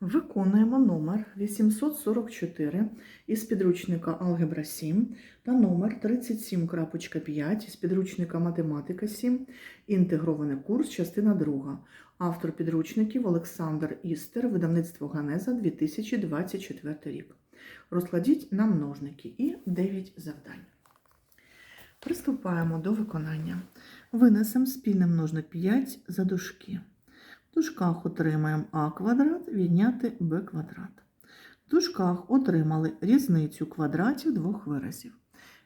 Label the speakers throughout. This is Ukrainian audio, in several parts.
Speaker 1: Виконуємо номер 844 із підручника Алгебра 7 та номер 37.5 із підручника Математика 7, інтегрований курс, частина 2. Автор підручників Олександр Істер, видавництво Ганеза 2024 рік. Розкладіть на множники і 9 завдань. Приступаємо до виконання. Винесемо спільний множник 5 за дужки. В дужках отримаємо а квадрат відняти b квадрат. В дужках отримали різницю квадратів двох виразів.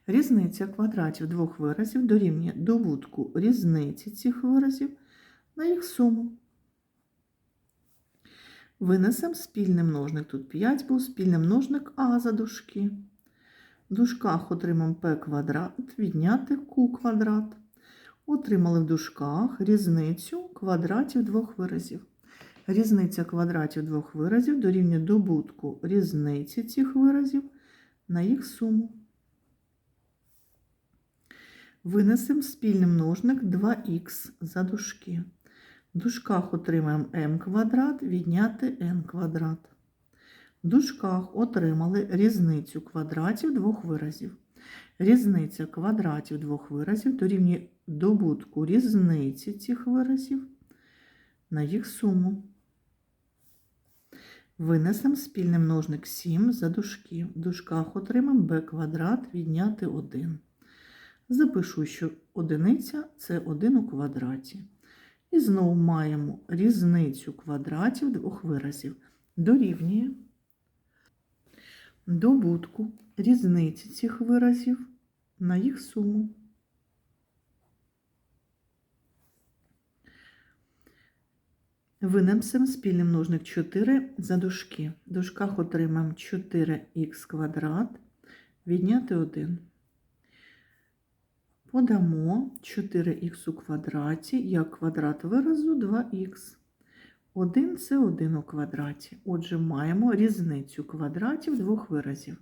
Speaker 1: Різниця квадратів двох виразів дорівнює добутку різниці цих виразів на їх суму. Винесемо спільний множник. Тут 5 був спільний множник а за дужки. В дужках отримаємо p квадрат відняти q квадрат. Отримали в дужках різницю квадратів двох виразів. Різниця квадратів двох виразів дорівнює добутку різниці цих виразів на їх суму. Винесемо спільний множник 2х за дужки. В дужках отримаємо m квадрат відняти n квадрат. В дужках отримали різницю квадратів двох виразів. Різниця квадратів двох виразів дорівнює добутку різниці цих виразів на їх суму. Винесемо спільний множник 7 за дужки. В дужках отримаємо b квадрат відняти 1. Запишу, що одиниця це 1 у квадраті. І знову маємо різницю квадратів двох виразів. Дорівнює добутку різниці цих виразів на їх суму. Винесемо спільний множник 4 за дужки. В дужках отримаємо 4х квадрат відняти 1. Подамо 4х у квадраті як квадрат виразу 2х. 1 це 1 у квадраті. Отже, маємо різницю квадратів двох виразів.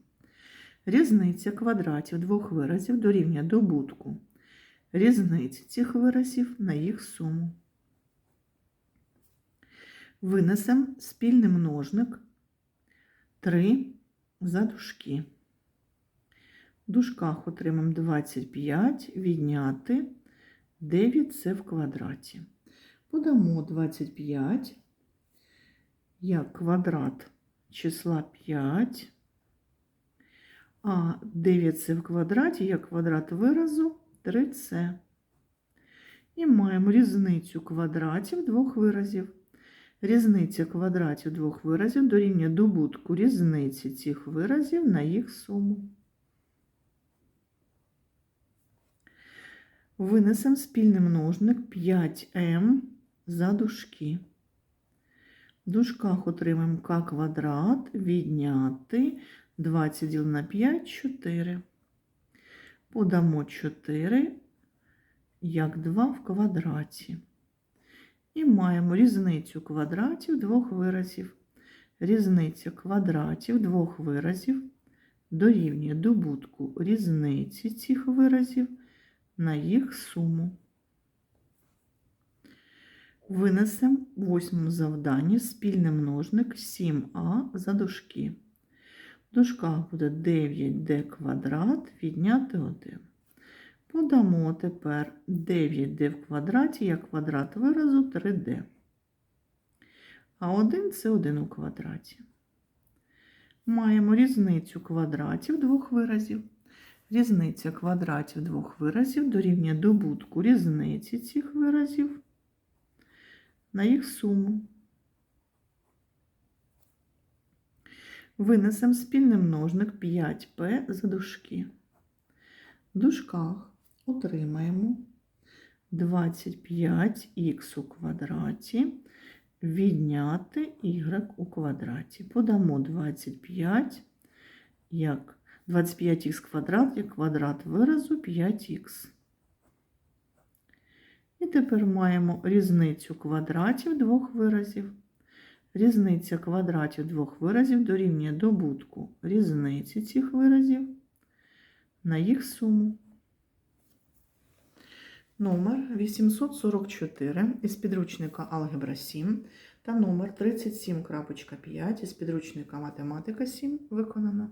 Speaker 1: Різниця квадратів двох виразів дорівнює добутку різниці цих виразів на їх суму. Винесемо спільний множник 3 за дужки. В дужках отримаємо 25 відняти 9 це в квадраті. Подамо 25 як квадрат числа 5, а 9 це в квадраті як квадрат виразу 3c. І маємо різницю квадратів двох виразів. Різниця квадратів двох виразів дорівнює добутку різниці цих виразів на їх суму. Винесемо спільний множник 5m за дужки. В дужках отримаємо k квадрат відняти 20 діл на 5 4. Подамо 4 як 2 в квадраті. І маємо різницю квадратів двох виразів. Різниця квадратів двох виразів дорівнює добутку різниці цих виразів на їх суму. Винесемо в восьмому завданні спільний множник 7а за дужки. В дужках буде 9d квадрат відняти 1. Подамо тепер 9d в квадраті як квадрат виразу 3d. А 1 це 1 у квадраті. Маємо різницю квадратів двох виразів. Різниця квадратів двох виразів дорівнює добутку різниці цих виразів на їх суму. Винесемо спільний множник 5p за дужки. В дужках отримаємо 25х у квадраті відняти y у квадраті. Подамо 25 як 25х квадрат як квадрат виразу 5х. І тепер маємо різницю квадратів двох виразів. Різниця квадратів двох виразів дорівнює добутку різниці цих виразів на їх суму. Номер 844 із підручника Алгебра 7 та номер 37.5 із підручника Математика 7 виконано.